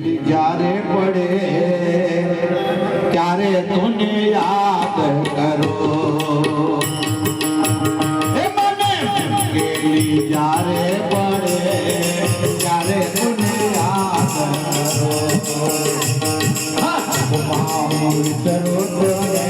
જ્યારે પડે ત્યારે તુને યાદ કરો. જ્યારે પડે ત્યારે તુને યાદ કરો. વિચારો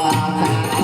வாவா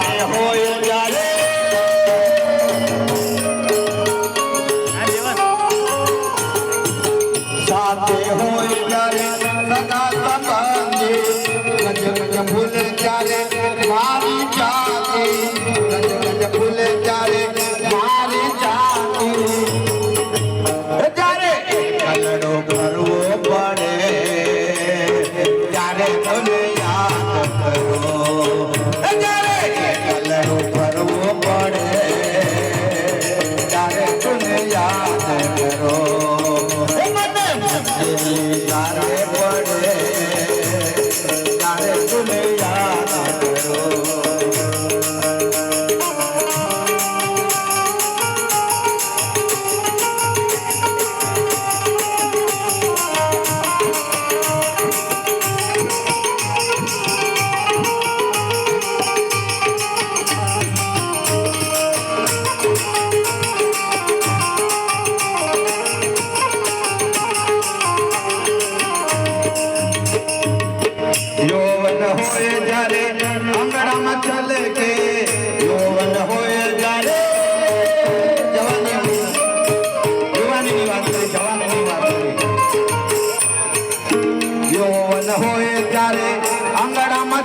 Ahoy. તારે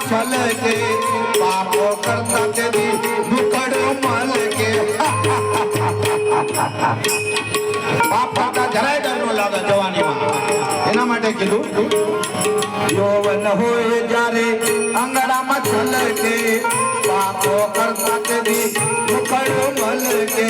ફલ કે પાપો કરતા તેની દુખડો મલ કે બાપ બાપા જરાય ડર નો લાગે જવાનીમાં। એના માટે કીધું જોવન હોય જ્યારે અંગડામાં છલ કે પાપો કરતા તેની દુખડો મલ કે.